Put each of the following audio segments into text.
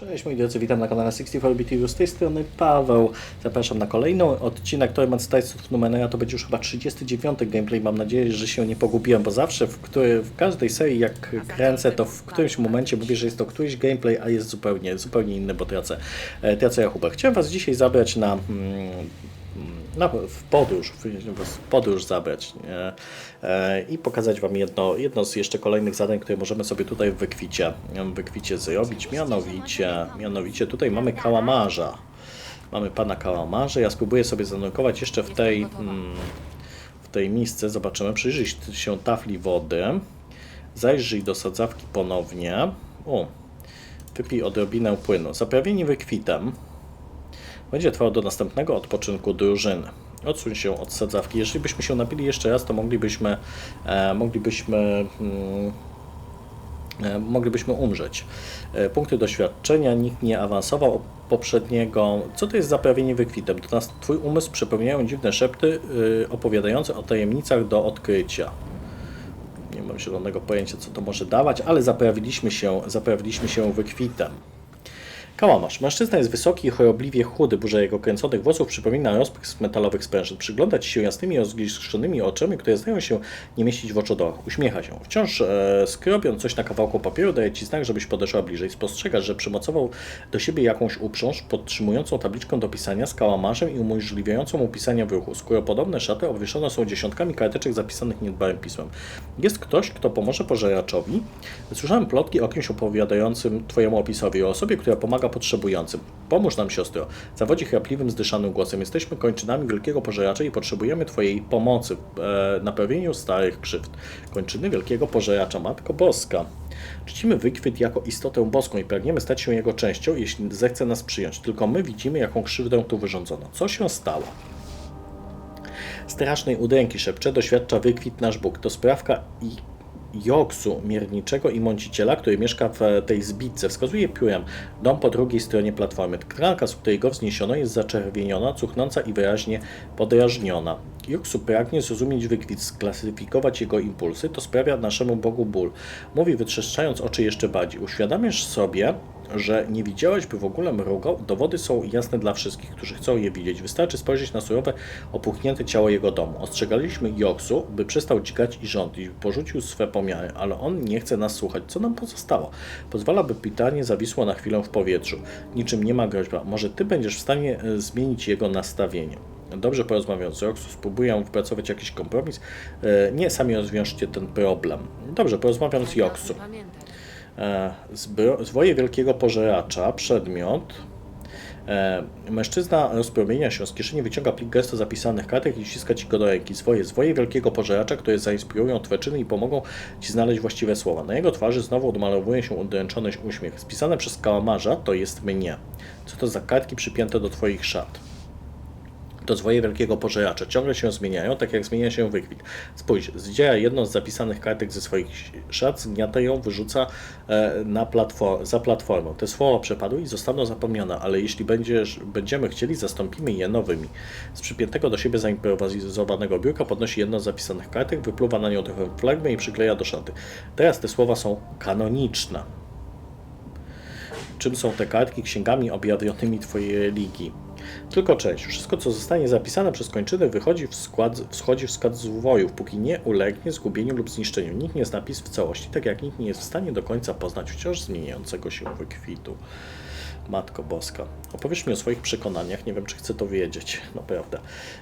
Cześć moi drodzy, witam na kanale 64BTV, z tej strony Paweł. Zapraszam na kolejny odcinek Toyman States Numenera, to będzie już chyba 39 gameplay, mam nadzieję, że się nie pogubiłem, bo zawsze w, który, w każdej serii jak kręcę, to w którymś momencie mówię, że jest to któryś gameplay, a jest zupełnie, zupełnie inny, bo tracę, e, tracę rachubę. Chciałem Was dzisiaj zabrać na... Mm, na, w podróż, w podróż zabrać nie? E, i pokazać Wam jedno, jedno z jeszcze kolejnych zadań, które możemy sobie tutaj w wykwicie, wykwicie zrobić. Mianowicie, mianowicie tutaj mamy kałamarza. Mamy pana kałamarza. Ja spróbuję sobie zanurkować jeszcze w tej, mm, w tej misce. Zobaczymy. Przyjrzyj się tafli wody. Zajrzyj do sadzawki ponownie. O, wypij odrobinę płynu. Zaprawieni wykwitem. Będzie trwał do następnego odpoczynku drużyny. Odsuń się od sadzawki. Jeżeli byśmy się napili jeszcze raz, to moglibyśmy, e, moglibyśmy, mm, e, moglibyśmy umrzeć. E, punkty doświadczenia. Nikt nie awansował poprzedniego. Co to jest zaprawienie wykwitem? To nas Twój umysł przepełniają dziwne szepty y, opowiadające o tajemnicach do odkrycia. Nie mam zielonego pojęcia, co to może dawać, ale zaprawiliśmy się, zaprawiliśmy się wykwitem. Kałamarz. Mężczyzna jest wysoki i chorobliwie chudy. Burza jego kręconych włosów przypomina rozprysk metalowych sprężyn. Ci się jasnymi, rozgrzeszonymi oczami, które zdają się nie mieścić w oczodorach. Uśmiecha się. Wciąż e, skrobiąc coś na kawałku papieru, daje ci znak, żebyś podeszła bliżej. Spostrzegasz, że przymocował do siebie jakąś uprząż podtrzymującą tabliczkę do pisania z kałamarzem i umożliwiającą mu pisanie w ruchu. Skóropodobne szaty obwieszone są dziesiątkami karteczek zapisanych niedbałym pismem. Jest ktoś, kto pomoże pożeraczowi. Słyszałem plotki o kimś opowiadającym Twojemu opisowi, o osobie, która pomaga potrzebującym. Pomóż nam, siostro. Zawodzi chrapliwym, zdyszanym głosem. Jesteśmy kończynami wielkiego pożeracza i potrzebujemy Twojej pomocy e, naprawieniu starych krzywd. Kończyny wielkiego pożeracza, Matko Boska. Czcimy wykwit jako istotę boską i pragniemy stać się jego częścią, jeśli zechce nas przyjąć. Tylko my widzimy, jaką krzywdę tu wyrządzono. Co się stało? Strasznej udręki szepcze doświadcza wykwit nasz Bóg. To sprawka i Joksu Mierniczego i Mąciciela, który mieszka w tej zbitce. Wskazuje piórem dom po drugiej stronie platformy. Tkanka, z której go wzniesiono, jest zaczerwieniona, cuchnąca i wyraźnie podrażniona. Joksu pragnie zrozumieć wykwit, sklasyfikować jego impulsy, to sprawia naszemu Bogu ból. Mówi, wytrzeszczając oczy jeszcze bardziej. Uświadamiasz sobie, że nie widziałeś by w ogóle mrugo, dowody są jasne dla wszystkich, którzy chcą je widzieć. Wystarczy spojrzeć na surowe, opuchnięte ciało jego domu. Ostrzegaliśmy Joksu, by przestał dzikać i rządzić, by porzucił swe pomiary, ale on nie chce nas słuchać. Co nam pozostało? Pozwala, by pytanie zawisło na chwilę w powietrzu. Niczym nie ma groźba. Może ty będziesz w stanie e, zmienić jego nastawienie. Dobrze porozmawiając z Roxu, spróbuję wypracować jakiś kompromis. E, Nie, sami rozwiążcie ten problem. Dobrze, porozmawiam z Joksu. E, Zwoje wielkiego pożeracza, przedmiot. E, mężczyzna rozpromienia się z kieszeni, wyciąga plik gesto zapisanych kartek i ściska ci go do ręki. Zwoje, zwoje wielkiego pożeracza, które zainspirują twoje czyny i pomogą ci znaleźć właściwe słowa. Na jego twarzy znowu odmalowuje się udręczony uśmiech. Spisane przez kałamarza to jest mnie. Co to za kartki przypięte do twoich szat? To zwoje wielkiego pożeracza ciągle się zmieniają, tak jak zmienia się wykwit. Spójrz, zdziera jedną z zapisanych kartek ze swoich szat, zgniata ją, wyrzuca e, na platform, za platformą. Te słowa przepadły i zostaną zapomniane, ale jeśli będziesz, będziemy chcieli, zastąpimy je nowymi. Z przypiętego do siebie zaimprowizowanego biurka podnosi jedną z zapisanych kartek, wypluwa na nią trochę flagmę i przykleja do szaty. Teraz te słowa są kanoniczne. Czym są te kartki? Księgami objawionymi Twojej religii. Tylko część. Wszystko, co zostanie zapisane przez kończynę, wychodzi w skład, wschodzi w skład zwojów, póki nie ulegnie zgubieniu lub zniszczeniu. Nikt nie zna w całości, tak jak nikt nie jest w stanie do końca poznać wciąż zmieniającego się wykwitu. Matko Boska. Opowiesz mi o swoich przekonaniach, nie wiem, czy chcę to wiedzieć, naprawdę.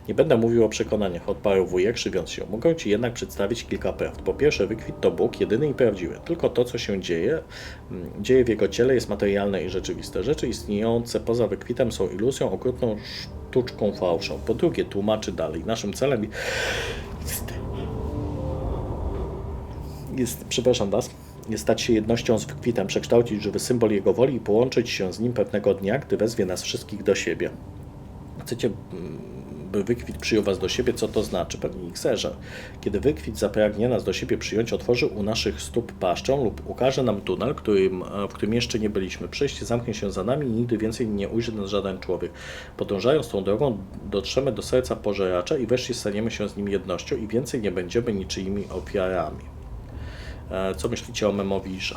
Nie będę mówił o przekonaniach, odparł wujek, krzywiąc się. Mogę Ci jednak przedstawić kilka prawd. Po pierwsze, wykwit to Bóg, jedyny i prawdziwy. Tylko to, co się dzieje, mm, dzieje w jego ciele, jest materialne i rzeczywiste. Rzeczy istniejące poza wykwitem są iluzją, okrutną sztuczką fałszą. Po drugie, tłumaczy dalej. Naszym celem jest, jest przepraszam Was, stać się jednością z wykwitem, przekształcić żywy symbol jego woli i połączyć się z nim pewnego dnia, gdy wezwie nas wszystkich do siebie. Chcecie, mm, by wykwit przyjął was do siebie, co to znaczy? Pewnie ich serze. Kiedy wykwit zapragnie nas do siebie przyjąć, otworzy u naszych stóp paszczę lub ukaże nam tunel, którym, w którym jeszcze nie byliśmy. Przejście zamknie się za nami i nigdy więcej nie ujrzy nas żaden człowiek. Podążając tą drogą, dotrzemy do serca pożeracza i wreszcie staniemy się z nim jednością i więcej nie będziemy niczyimi ofiarami. E, Co myślicie o Memowirze?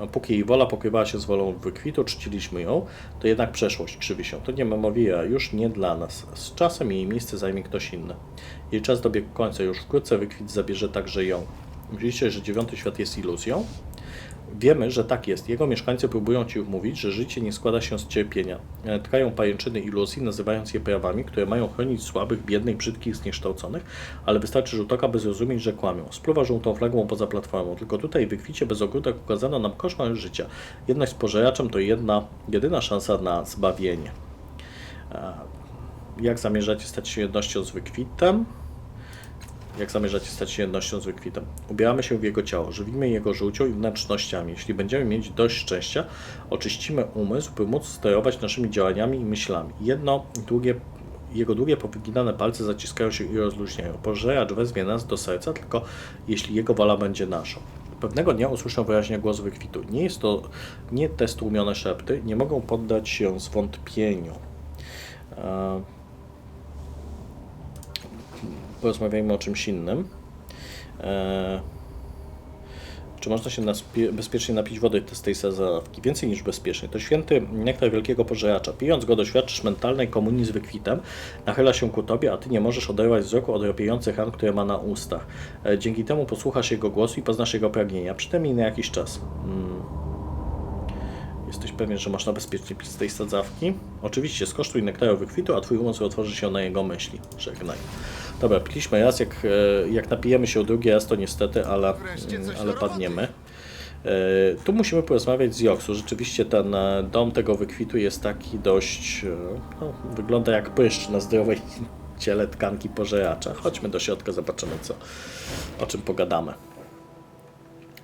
A póki jej wola pokrywała się z wolą wykwitu, czciliśmy ją, to jednak przeszłość krzywi się. To nie memoria, już nie dla nas. Z czasem jej miejsce zajmie ktoś inny. Jej czas dobiegł końca, już wkrótce wykwit zabierze także ją. Myślicie, że dziewiąty świat jest iluzją? Wiemy, że tak jest. Jego mieszkańcy próbują ci mówić, że życie nie składa się z cierpienia. E, Tkają pajęczyny iluzji, nazywając je prawami, które mają chronić słabych, biednych, brzydkich, zniekształconych, ale wystarczy rzut oka, by zrozumieć, że kłamią. Spluwa żółtą flagą poza platformą. Tylko tutaj w wykwicie bez ogródek ukazano nam koszmar życia. Jedność z pożeraczem to jedna, jedyna szansa na zbawienie. E, Jak zamierzacie stać się jednością z wykwitem? Jak zamierzacie stać się jednością z wykwitem. Ubieramy się w jego ciało, żywimy jego żółcią i wnętrznościami. Jeśli będziemy mieć dość szczęścia, oczyścimy umysł, by móc sterować naszymi działaniami i myślami. Jedno długie, jego długie powyginane palce zaciskają się i rozluźniają. Pożeracz wezwie nas do serca, tylko jeśli jego wola będzie naszą. Pewnego dnia usłyszę wyraźnie głos wykwitu. Nie jest to nie te stłumione szepty, nie mogą poddać się zwątpieniu. E, porozmawiajmy o czymś innym. E, czy można się bezpiecznie napić wody z tej sadzawki? Więcej niż bezpiecznie. To święty nektar wielkiego pożeracza. Pijąc go doświadczysz mentalnej komunii z wykwitem. Nachyla się ku tobie, a ty nie możesz oderwać wzroku od ropiejących ran, które ma na ustach. E, dzięki temu posłuchasz jego głosu i poznasz jego pragnienia. Przynajmniej na jakiś czas. Mm. Jesteś pewien, że można bezpiecznie pić z tej sadzawki? Oczywiście, skosztuj nektaru wykwitu, a twój umysł otworzy się na jego myśli. Żegnaj. Dobra, piliśmy raz, jak, e, jak napijemy się drugi raz, to niestety, ale, ale padniemy. E, Tu musimy porozmawiać z Joksu. Rzeczywiście ten e, dom tego wykwitu jest taki dość. No, wygląda jak pryszcz na zdrowej ciele tkanki pożeracza. Chodźmy do środka, zobaczymy co, o czym pogadamy.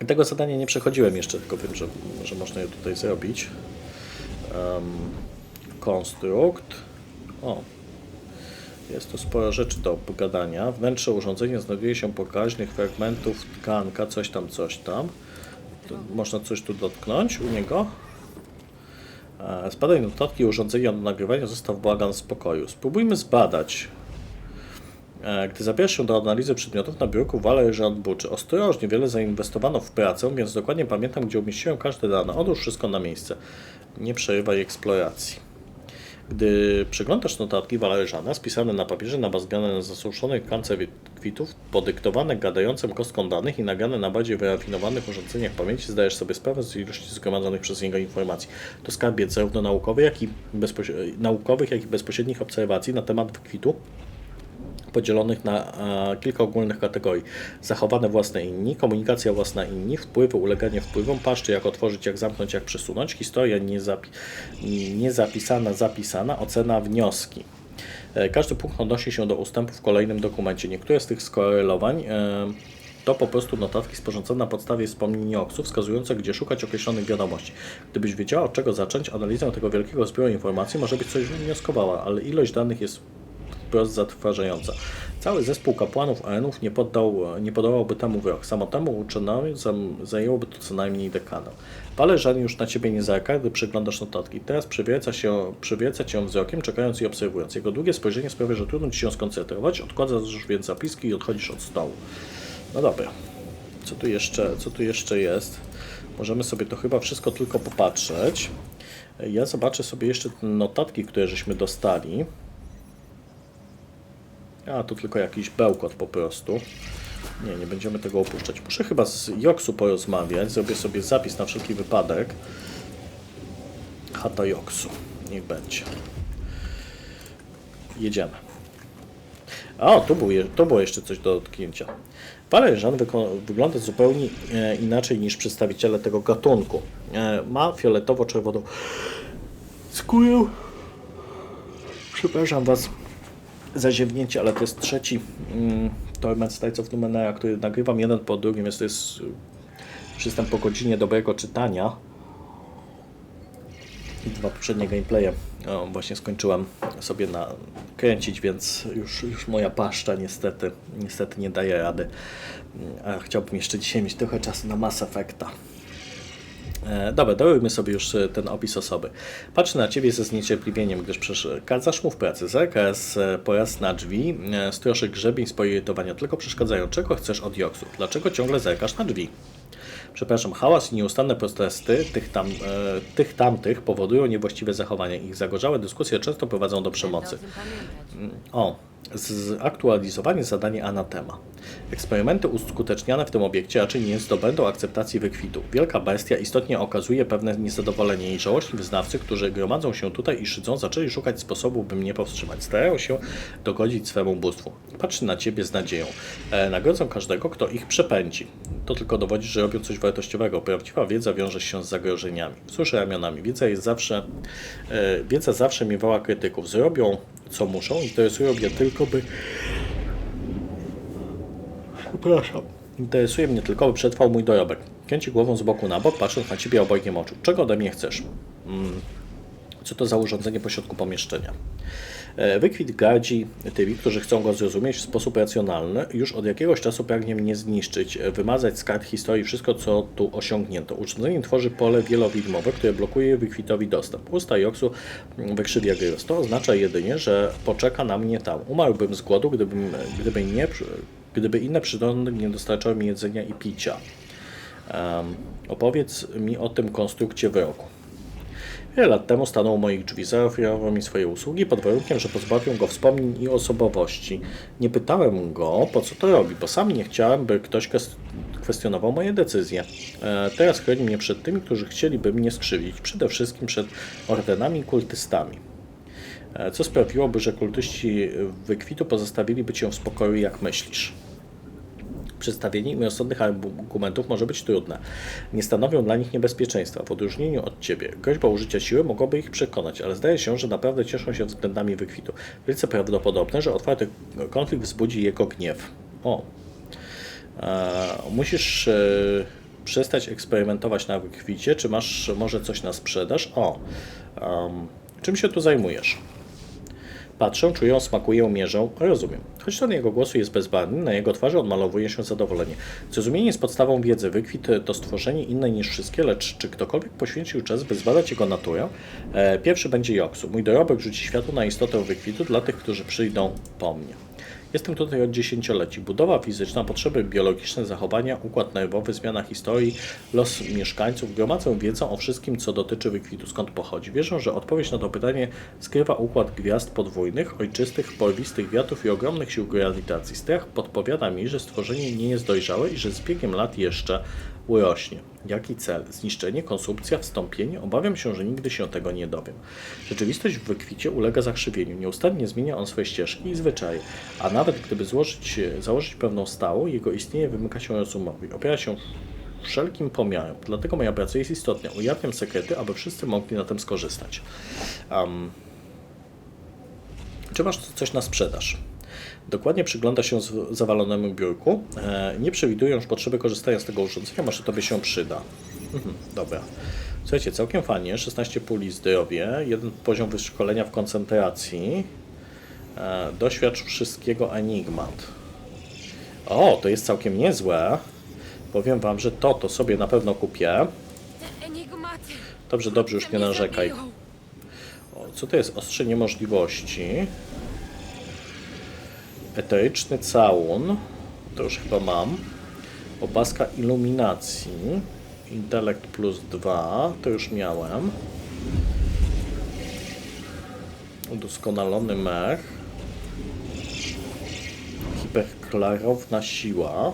Tego zadania nie przechodziłem jeszcze, tylko wiem, że, że można je tutaj zrobić. Konstrukt. O, jest tu sporo rzeczy do pogadania. Wnętrze urządzenia znajduje się pokaźnych fragmentów tkanka, coś tam, coś tam. Można coś tu dotknąć u niego. E, Zbadaj notatki urządzenia do nagrywania, zostaw bałagan w spokoju. Spróbujmy zbadać. E, Gdy się do analizy przedmiotów na biurku Wale Jean Buczy. Ostrożnie, wiele zainwestowano w pracę, więc dokładnie pamiętam, gdzie umieściłem każde dane. Odłóż wszystko na miejsce. Nie przerywaj eksploracji. Gdy przeglądasz notatki Wależana spisane na papierze, nabazgane na zasuszonych kance kwitów, podyktowane gadającym kostką danych i nagrane na bardziej wyrafinowanych urządzeniach pamięci, zdajesz sobie sprawę z ilości zgromadzonych przez niego informacji. To skarbiec zarówno naukowy, jak i naukowych, jak i bezpośrednich obserwacji na temat kwitu, podzielonych na kilka ogólnych kategorii. Zachowane własne inni, komunikacja własna inni, wpływy, uleganie wpływom, paszczy, jak otworzyć, jak zamknąć, jak przesunąć, historia niezapi- niezapisana, zapisana, ocena, wnioski. E, Każdy punkt odnosi się do ustępu w kolejnym dokumencie. Niektóre z tych skorelowań e, to po prostu notatki sporządzone na podstawie wspomnień Oksów, wskazujące, gdzie szukać określonych wiadomości. Gdybyś wiedziała, od czego zacząć analizę tego wielkiego zbioru informacji, może być coś wnioskowała, ale ilość danych jest wprost zatrważająca. Cały zespół kapłanów Aenów nie, poddał, nie podołałby temu w rok. Samotnemu uczonowi zam- zajęłoby to co najmniej dekadę. Pależan już na ciebie nie zerka, gdy przeglądasz notatki. Teraz przewieca się, przewieca cię wzrokiem, czekając i obserwując. Jego długie spojrzenie sprawia, że trudno ci się skoncentrować. Odkładasz więc zapiski i odchodzisz od stołu. No dobra. Co tu jeszcze, co tu jeszcze jest? Możemy sobie to chyba wszystko tylko popatrzeć. Ja zobaczę sobie jeszcze notatki, które żeśmy dostali. A, tu tylko jakiś bełkot po prostu. Nie, nie będziemy tego opuszczać. Muszę chyba z Joksu porozmawiać. Zrobię sobie zapis na wszelki wypadek. Chata Joksu. Niech będzie. Jedziemy. O, tu, był, tu było jeszcze coś do dotknięcia. Parężan wyko- wygląda zupełnie e, inaczej niż przedstawiciele tego gatunku. E, ma fioletowo-czerwoną skórę. Przepraszam Was za ziewnięcie, ale to jest trzeci mm, Torment States of Numenera, który nagrywam jeden po drugim, więc to jest y, przystęp po godzinie dobrego czytania. I dwa poprzednie gameplaye o, właśnie skończyłem sobie na kręcić, więc już, już moja paszcza niestety, niestety nie daje rady. Mm, A chciałbym jeszcze dzisiaj mieć trochę czasu na Mass Effecta. E, Dobra, darujmy sobie już e, ten opis osoby. Patrzę na Ciebie ze zniecierpliwieniem, gdyż przeszkadzasz mu w pracy. Zakaz e, po raz na drzwi, stroszy grzebień z poirytowania, tylko przeszkadzają. Czego chcesz od Joksu? Dlaczego ciągle zerkasz na drzwi? Przepraszam, hałas i nieustanne protesty tych, tam, e, tych tamtych powodują niewłaściwe zachowania. Ich zagorzałe dyskusje często prowadzą do przemocy. Pamiętać. O, zaktualizowanie zadanie anatema. Eksperymenty uskuteczniane w tym obiekcie raczej nie zdobędą akceptacji wykwitu. Wielka bestia istotnie okazuje pewne niezadowolenie i żałośni wyznawcy, którzy gromadzą się tutaj i szydzą, zaczęli szukać sposobu, by mnie powstrzymać. Starają się dogodzić swemu bóstwu. Patrzy na ciebie z nadzieją. E, nagrodzą każdego, kto ich przepędzi. To tylko dowodzi, że robią coś wartościowego. Prawdziwa wiedza wiąże się z zagrożeniami. Wzruszę ramionami. Wiedza jest zawsze, e, wiedza zawsze miewała krytyków. Zrobią co muszą. Interesują mnie tylko, by. Przepraszam. Interesuje mnie tylko, by przetrwał mój dorobek. Kręci głową z boku na bok, patrząc na ciebie obojgiem oczu. Czego ode mnie chcesz? Mm. Co to za urządzenie pośrodku pomieszczenia? E, Wykwit gardzi tymi, którzy chcą go zrozumieć w sposób racjonalny. Już od jakiegoś czasu pragnie mnie zniszczyć, wymazać z kart historii wszystko, co tu osiągnięto. Urządzenie tworzy pole wielowidmowe, które blokuje wykwitowi dostęp. Usta Joksu wykrzywia gryz. To oznacza jedynie, że poczeka na mnie tam. Umarłbym z głodu, gdybym, gdyby, nie, gdyby inne przyrody nie dostarczały mi jedzenia i picia. Em, opowiedz mi o tym konstrukcie wyroku. Wiele lat temu stanął u moich drzwi, zaoferował mi swoje usługi pod warunkiem, że pozbawią go wspomnień i osobowości. Nie pytałem go, po co to robi, bo sam nie chciałem, by ktoś kwes- kwestionował moje decyzje. E, teraz chroni mnie przed tymi, którzy chcieliby mnie skrzywić, przede wszystkim przed ordenami i kultystami. E, co sprawiłoby, że kultyści wykwitu pozostawiliby cię w spokoju, jak myślisz? Przedstawienie im rozsądnych argumentów może być trudne. Nie stanowią dla nich niebezpieczeństwa. W odróżnieniu od ciebie, groźba użycia siły mogłaby ich przekonać, ale zdaje się, że naprawdę cieszą się względami wykwitu. Wielce prawdopodobne, że otwarty konflikt wzbudzi jego gniew. O. E, musisz e, przestać eksperymentować na wykwicie. Czy masz może coś na sprzedaż? O. czym się tu zajmujesz? Patrzę, czuję, smakuję, mierzę, rozumiem. Choć ton jego głosu jest bezbarwny, na jego twarzy odmalowuje się zadowolenie. Zrozumienie jest podstawą wiedzy. Wykwit to stworzenie inne niż wszystkie, lecz czy ktokolwiek poświęcił czas, by zbadać jego naturę? E, pierwszy będzie Joksu. Mój dorobek rzuci światło na istotę wykwitu dla tych, którzy przyjdą po mnie. Jestem tutaj od dziesięcioleci. Budowa fizyczna, potrzeby biologiczne, zachowania, układ nerwowy, zmiana historii, los mieszkańców. Gromadzę wiedzę o wszystkim, co dotyczy wykwitu, skąd pochodzi. Wierzę, że odpowiedź na to pytanie skrywa układ gwiazd podwójnych, ojczystych, porwistych wiatrów i ogromnych sił grawitacji. Strach podpowiada mi, że stworzenie nie jest dojrzałe i że z biegiem lat jeszcze urośnie. Jaki cel? Zniszczenie, konsumpcja, wstąpienie? Obawiam się, że nigdy się tego nie dowiem. Rzeczywistość w wykwicie ulega zakrzywieniu. Nieustannie zmienia on swoje ścieżki i zwyczaje. A nawet gdyby złożyć, założyć pewną stałą, jego istnienie wymyka się rozumowi. Opiera się wszelkim pomiarem. Dlatego moja praca jest istotna. Ujawniam sekrety, aby wszyscy mogli na tym skorzystać. Um, czy masz coś na sprzedaż? Dokładnie przygląda się zawalonemu biurku. E, nie przewiduję już potrzeby korzystania z tego urządzenia, może tobie się przyda. Mhm, dobra. Słuchajcie, całkiem fajnie. 16 puli zdrowie, jeden poziom wyszkolenia w koncentracji. E, doświadcz wszystkiego enigmat. O, to jest całkiem niezłe. Powiem wam, że to, to sobie na pewno kupię. Dobrze, dobrze, już nie narzekaj. O, co to jest? Ostrze niemożliwości. Eteryczny całun. To już chyba mam. Opaska iluminacji. Intelekt plus 2. To już miałem. Udoskonalony mech. Hiperklarowna siła.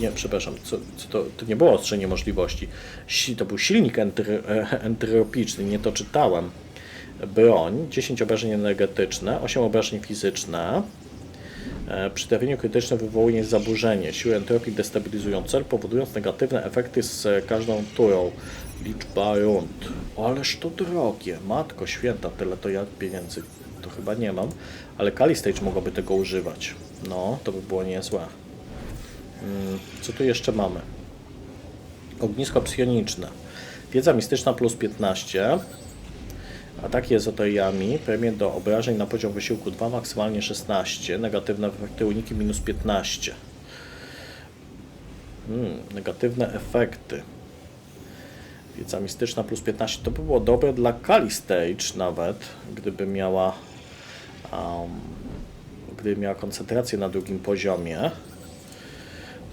Nie, przepraszam, co, co to, to nie było ostrze niemożliwości. Si, to był silnik entry, e, entropiczny, nie to czytałem. Broń, 10 obrażeń energetyczne, 8 obrażeń fizyczne. E, Przy trafieniu krytycznym wywołuje zaburzenie. Siły entropii destabilizują cel, powodując negatywne efekty z każdą turą. Liczba rund. Ależ to drogie. Matko święta, tyle to ja pieniędzy to chyba nie mam. Ale Kalistage mogłoby tego używać. No, to by było niezłe. Mm, Co tu jeszcze mamy? Ognisko psioniczne. Wiedza mistyczna plus 15. Ataki ezoteriami. Premie do obrażeń na poziom wysiłku 2, maksymalnie 16. Negatywne efekty uniki minus 15. Hmm, negatywne efekty. Wiedza mistyczna plus 15. To by było dobre dla Kali Stage nawet, gdyby miała um, gdyby miała koncentrację na drugim poziomie.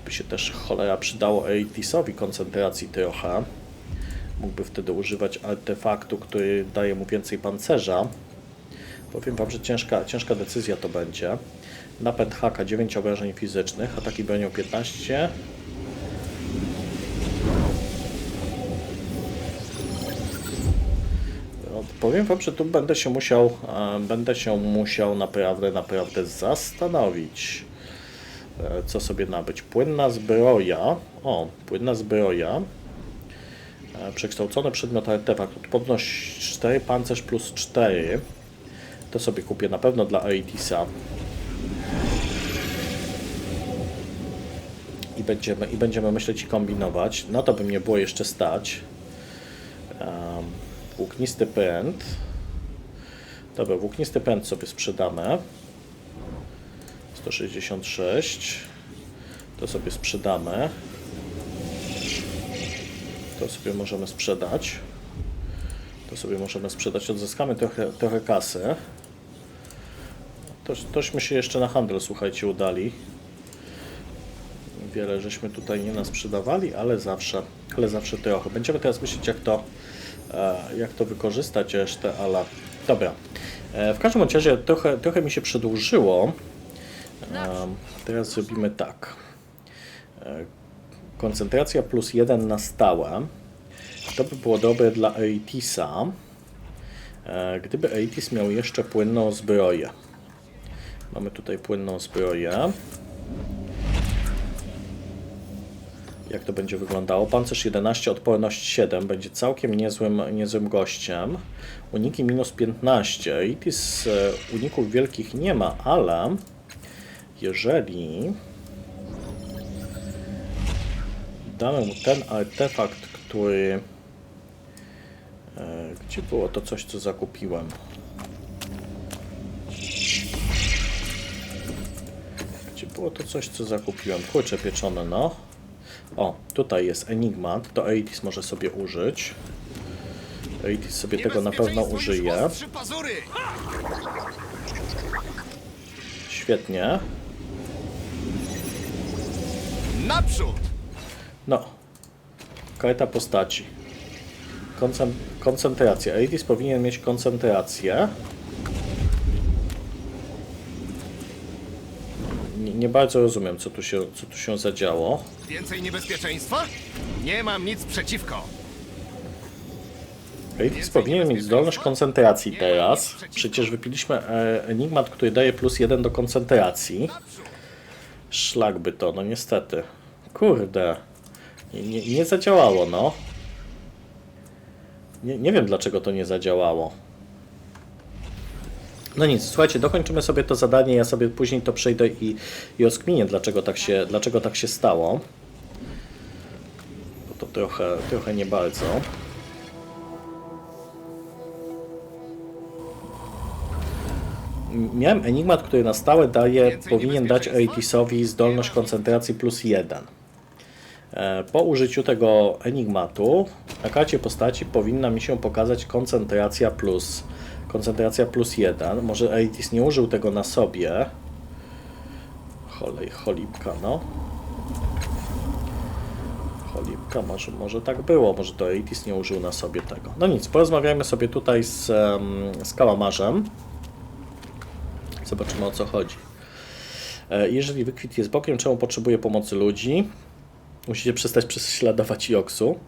by się też cholera przydało Eitisowi koncentracji trochę. Mógłby wtedy używać artefaktu, który daje mu więcej pancerza. Powiem Wam, że ciężka, ciężka decyzja to będzie. Napęd haka 9 obrażeń fizycznych, ataki bronią 15. No, powiem Wam, że tu będę się musiał, e, będę się musiał naprawdę, naprawdę zastanowić, e, co sobie nabyć. Płynna zbroja. O, płynna zbroja. E, Przekształcony przedmiot artefakt. Odporność 4, pancerz plus 4. To sobie kupię na pewno dla Aetisa. I będziemy, I będziemy myśleć i kombinować. No to by mnie było jeszcze stać. Um, włóknisty pręt. Dobra, włóknisty pręt sobie sprzedamy. 166. To sobie sprzedamy. To sobie możemy sprzedać. To sobie możemy sprzedać. Odzyskamy trochę, trochę kasy. Toś, tośmy się jeszcze na handel, słuchajcie, udali. Wiele żeśmy tutaj nie nas sprzedawali, ale zawsze, ale zawsze trochę. Będziemy teraz myśleć, jak to, e, jak to wykorzystać resztę, ale dobra. E, w każdym razie trochę, trochę mi się przedłużyło. E, teraz zrobimy tak. Koncentracja plus jeden na stałe. To by było dobre dla Aetisa. E, Gdyby Aetis miał jeszcze płynną zbroję. Mamy tutaj płynną zbroję. Jak to będzie wyglądało? Pancerz 11, odporność 7. Będzie całkiem niezłym, niezłym gościem. Uniki minus 15. Aetis e, uników wielkich nie ma, ale jeżeli damy mu ten artefakt, który. E, Gdzie było to coś, co zakupiłem? Gdzie było to coś, co zakupiłem? Kurcze pieczone, no. O, tutaj jest Enigmat, to Aetis może sobie użyć. Aetis sobie tego na pewno użyje. Świetnie. Naprzód! No. Karta postaci. Koncen koncentracja. Aetis powinien mieć koncentrację. Nie, nie bardzo rozumiem, co tu się, co tu się zadziało. Więcej niebezpieczeństwa? Nie mam nic przeciwko. Aetis powinien mieć zdolność koncentracji teraz. Przecież wypiliśmy e, Enigmat, który daje plus jeden do koncentracji. Szlak by to, no niestety. Kurde. Nie, nie, nie zadziałało, no. Nie, nie wiem dlaczego to nie zadziałało. No nic, słuchajcie, dokończymy sobie to zadanie, ja sobie później to przejdę i, i rozkminię, dlaczego tak, się, dlaczego tak się stało. Bo to trochę, trochę nie bardzo. Miałem Enigmat, który na stałe daje, powinien dać? Aetisowi zdolność koncentracji plus 1. E, Po użyciu tego Enigmatu na karcie postaci powinna mi się pokazać koncentracja plus koncentracja plus 1. Może Aetis nie użył tego na sobie. Cholej, cholipka, no. Cholipka, może, może tak było, może to Aetis nie użył na sobie tego. No nic, porozmawiajmy sobie tutaj z, z. Zobaczymy o co chodzi. E, Jeżeli wykwit jest bokiem, czemu potrzebuje pomocy ludzi? Musicie przestać prześladować Joksu.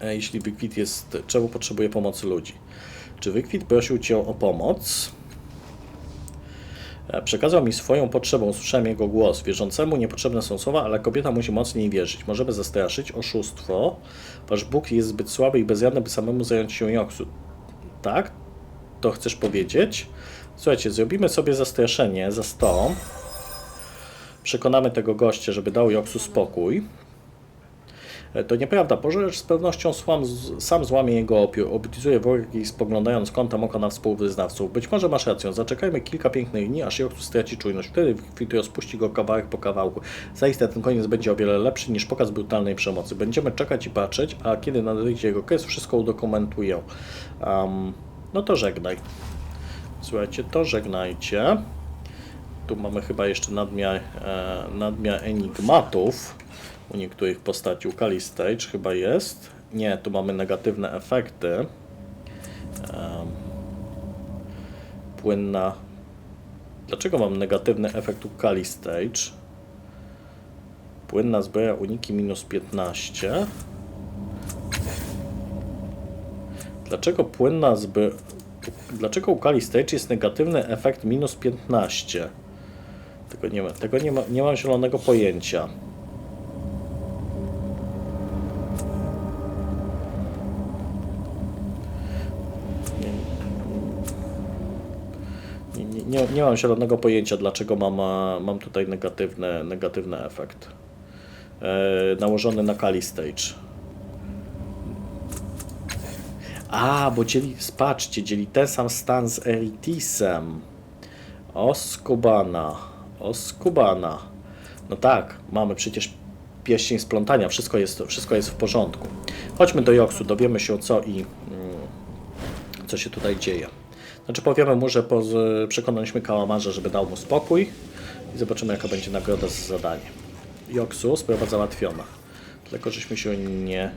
E, Jeśli wykwit jest, czemu potrzebuje pomocy ludzi? Czy wykwit prosił cię o pomoc? E, Przekazał mi swoją potrzebę, usłyszałem jego głos. Wierzącemu niepotrzebne są słowa, ale kobieta musi mocniej wierzyć. Możemy zastraszyć, oszustwo. Wasz Bóg jest zbyt słaby i bezradny, by samemu zająć się Joksu. Tak? To chcesz powiedzieć? Słuchajcie, zrobimy sobie zastraszenie za 100. Przekonamy tego gościa, żeby dał Joksu spokój. E, To nieprawda, pożarz z pewnością słam, z- sam złamie jego opiór, oblizuje worki spoglądając kątem oka na współwyznawców. Być może masz rację, zaczekajmy kilka pięknych dni, aż Joksu straci czujność. Wtedy Kwit rozpuści go kawałek po kawałku. Zaiste ten koniec będzie o wiele lepszy niż pokaz brutalnej przemocy. Będziemy czekać i patrzeć, a kiedy nadejdzie jego kres, wszystko udokumentuję. Um, no to żegnaj. Słuchajcie, to żegnajcie. Tu mamy chyba jeszcze nadmiar, e, nadmiar enigmatów u niektórych postaci. U Kali Stage chyba jest. Nie, tu mamy negatywne efekty. Em, płynna. Dlaczego mam negatywny efekt u Kali Stage? Płynna zbroja uniki minus 15. Dlaczego płynna zbroja... Dlaczego u Kali Stage jest negatywny efekt minus 15? Tego nie, ma, tego nie, ma, nie mam zielonego pojęcia. Nie, nie, mam zielonego pojęcia, dlaczego mam, mam tutaj negatywny, negatywny efekt. E, nałożony na Kali Stage. A, bo dzieli, spaczcie, dzieli ten sam stan z Eritisem. Oskubana. Oskubana. No tak, mamy przecież pierścień splątania, wszystko jest, wszystko jest w porządku. Chodźmy do Joksu, dowiemy się co i mm, co się tutaj dzieje. Znaczy powiemy mu, że przekonaliśmy kałamarza, żeby dał mu spokój i zobaczymy jaka będzie nagroda za zadanie. Joksu, sprawa załatwiona. Tylko żeśmy się nie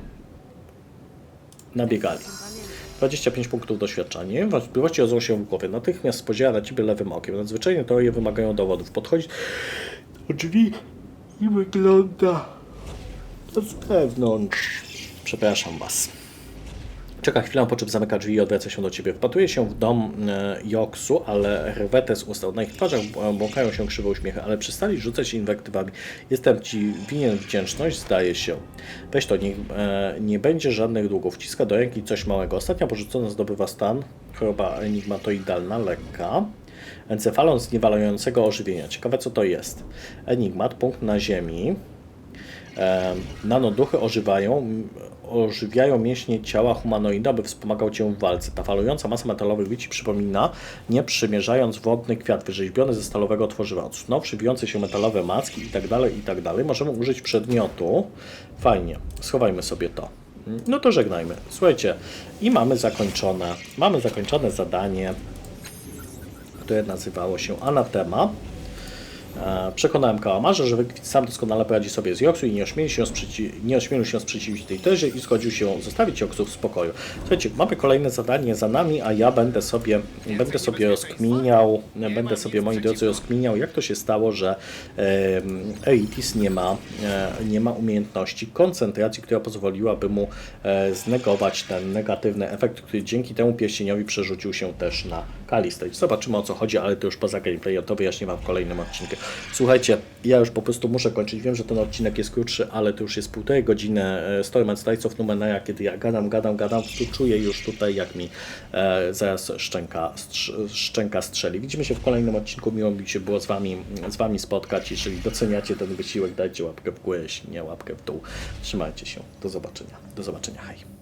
nabiegali. 25 punktów doświadczenia. Wątpliwości rodzą się w głowie. Natychmiast spodziewała na ciebie lewym okiem. Nadzwyczajne teorie wymagają dowodów. Podchodzić do drzwi i wygląda na zewnątrz. Przepraszam was. Czeka chwilę, po czym zamyka drzwi i odwraca się do ciebie. Wpatruje się w dom e, Joksu, ale Rwetes ustał. Na ich twarzach błąkają się krzywe uśmiechy, ale przestali rzucać inwektywami. Jestem ci winien wdzięczność, zdaje się. Weź to, niech e, nie będzie żadnych długów. Wciska do ręki coś małego. Ostatnia porzucona zdobywa stan. Choroba enigmatoidalna, lekka. Encefalon zniewalającego ożywienia. Ciekawe co to jest. Enigmat, punkt na ziemi. Nanoduchy ożywają, ożywiają mięśnie ciała humanoida, by wspomagał cię w walce. Ta falująca masa metalowych wici przypomina, nie przymierzając wodny kwiat wyrzeźbiony ze stalowego tworzywa. Odsunąwszy wijące się metalowe macki i tak dalej, i tak możemy użyć przedmiotu. Fajnie, schowajmy sobie to. No to żegnajmy. Słuchajcie, i mamy zakończone, mamy zakończone zadanie, które nazywało się Anatema. E, Przekonałem kałamarza, że Wykwit sam doskonale poradzi sobie z Joksu i nie ośmieli się, sprzeci- nie ośmielił się sprzeciwić tej tezie i zgodził się zostawić Joksu w spokoju. Słuchajcie, mamy kolejne zadanie za nami, a ja będę sobie, będę sobie rozkminiał, będę sobie, moi drodzy, rozkminiał, jak to się stało, że Eitis nie ma, e, nie ma umiejętności koncentracji, która pozwoliłaby mu e, znegować ten negatywny efekt, który dzięki temu pierścieniowi przerzucił się też na Kalistę. Zobaczymy o co chodzi, ale to już poza gameplayem, to wyjaśnię Wam w kolejnym odcinku. Słuchajcie, ja już po prostu muszę kończyć. Wiem, że ten odcinek jest krótszy, ale to już jest półtorej godziny e, Tides of Numenera, kiedy ja gadam, gadam, gadam, tu czuję już tutaj, jak mi e, zaraz szczęka, strz, szczęka strzeli. Widzimy się w kolejnym odcinku. Miło mi się było z Wami, z wami spotkać. Jeżeli doceniacie ten wysiłek, dajcie łapkę w górę, jeśli nie łapkę w dół. Trzymajcie się. Do zobaczenia. Do zobaczenia. Hej.